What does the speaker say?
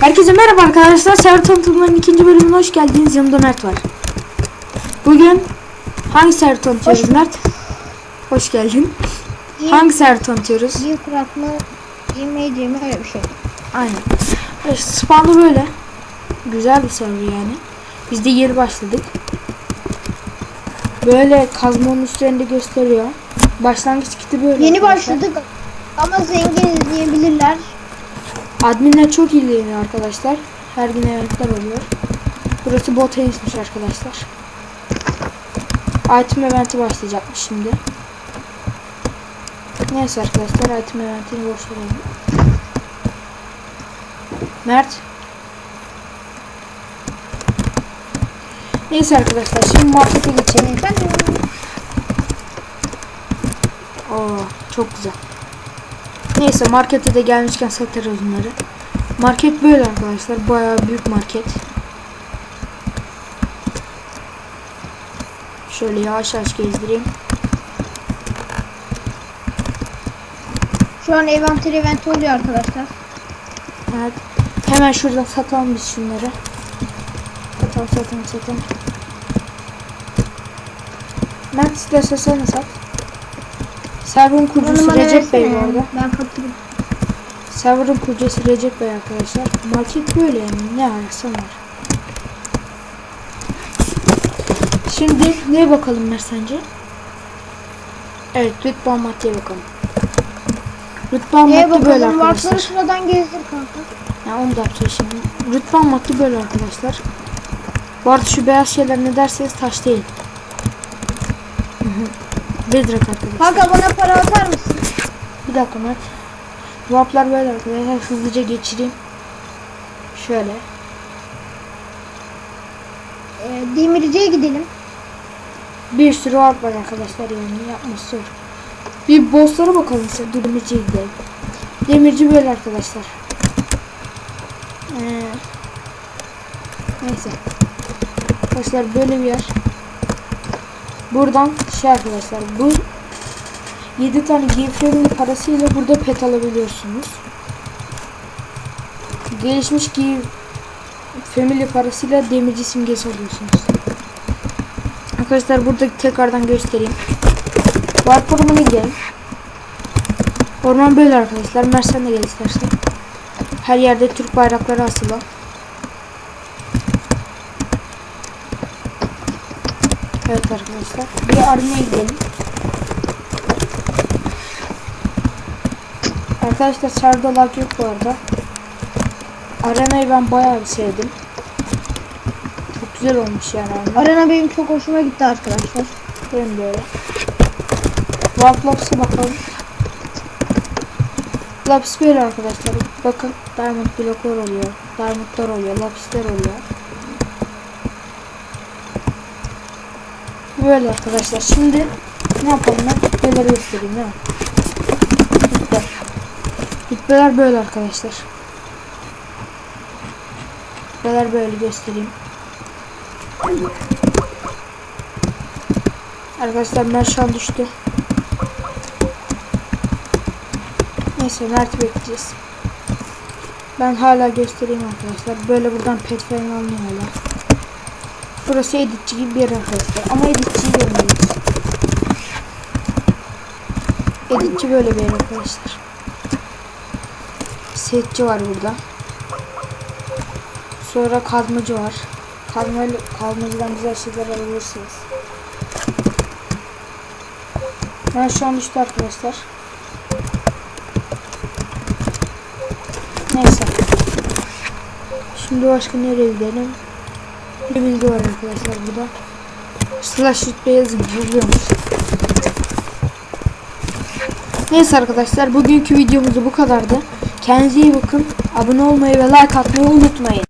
Herkese merhaba arkadaşlar. Servet Tanıtımların ikinci bölümüne hoş geldiniz. Yanımda Mert var. Bugün hangi servet tanıtıyoruz Mert? Hoş geldin. Hangi servet tanıtıyoruz? Kurak mı? Yemeği mi öyle bir şey. Aynen. Evet, spawn'ı böyle. Güzel bir server yani. Biz de yeni başladık. Böyle kazmanın üstlerinde gösteriyor. Başlangıç kiti böyle. Yeni arkadaşlar. başladık ama zenginiz diyebilirler. Adminler çok ilgileniyor arkadaşlar. Her gün eventler oluyor. Burası bot tenismiş arkadaşlar. Item eventi başlayacakmış şimdi. Neyse arkadaşlar item eventini boş verelim. Mert. Neyse arkadaşlar şimdi markete geçelim. Oo çok güzel. Neyse markete de gelmişken satarız bunları. Market böyle arkadaşlar. Bayağı büyük market. Şöyle yavaş yavaş gezdireyim. Şu an eventer event oluyor arkadaşlar. Evet. Hemen şuradan satalım biz şunları. Satalım satalım satalım. Mert istersen sen sat. Server'ın kurucusu bana Recep Bey bu arada. Ben katılırım. Server'ın kurucusu Recep Bey arkadaşlar. Market böyle yani ne ararsan var. Şimdi neye bakalım Mert sence? Evet rütban maddeye bakalım. Rütban Neye madde böyle arkadaşlar. Vartları şuradan gezdir kanka. Ya onu da yapacağız şimdi. Rütban madde böyle arkadaşlar. Bu arada şu beyaz şeyler ne derseniz taş değil. Bedrock arkadaşlar. Kanka bana para atar mısın? Bir dakika Mert. Vaplar böyle arkadaşlar. Hızlıca geçireyim. Şöyle. Ee, demirciye gidelim. Bir sürü varp var arkadaşlar yani yapması. Bir bosslara bakalım size. Dur demirciye gidelim. Demirci böyle arkadaşlar. Ee, neyse. Arkadaşlar böyle bir yer. Buradan şey arkadaşlar bu 7 tane giyiflerin parasıyla burada pet alabiliyorsunuz. Gelişmiş giy family parasıyla demirci simgesi alıyorsunuz. Arkadaşlar burada tekrardan göstereyim. Warp ormanı gidelim. Orman böyle arkadaşlar. Mersen de gel istersen. Her yerde Türk bayrakları asılı. Evet arkadaşlar. Bir arenaya gidelim. Arkadaşlar sarda lag yok bu arada. Arenayı ben bayağı bir sevdim. Çok güzel olmuş yani arena. Arena benim çok hoşuma gitti arkadaşlar. Benim böyle. Warp Laps'a bakalım. Laps böyle arkadaşlar. Bakın diamond bloklar oluyor. Diamondlar oluyor. Lapsler oluyor. Böyle arkadaşlar. Şimdi ne yapalım ben? Hütbeleri göstereyim değil mi? Hütbeler böyle arkadaşlar. Hütbeler böyle göstereyim. Arkadaşlar Mert şu an düştü. Neyse Mert bekleyeceğiz. Ben hala göstereyim arkadaşlar. Böyle buradan pet falan alınıyor hala. Burası editçi gibi bir yer arkadaşlar. Ama editçiyi görmüyoruz. Editçi böyle bir yer arkadaşlar. Setçi var burada. Sonra kazmacı var. Kazma, kazmacıdan güzel şeyler alabilirsiniz. Ben şu an düştü arkadaşlar. Neyse. Şimdi başka nereye gidelim? Bir bilgi var arkadaşlar burada. Slash rütbeye zıplıyormuş. Neyse arkadaşlar bugünkü videomuz bu kadardı. Kendinize iyi bakın. Abone olmayı ve like atmayı unutmayın.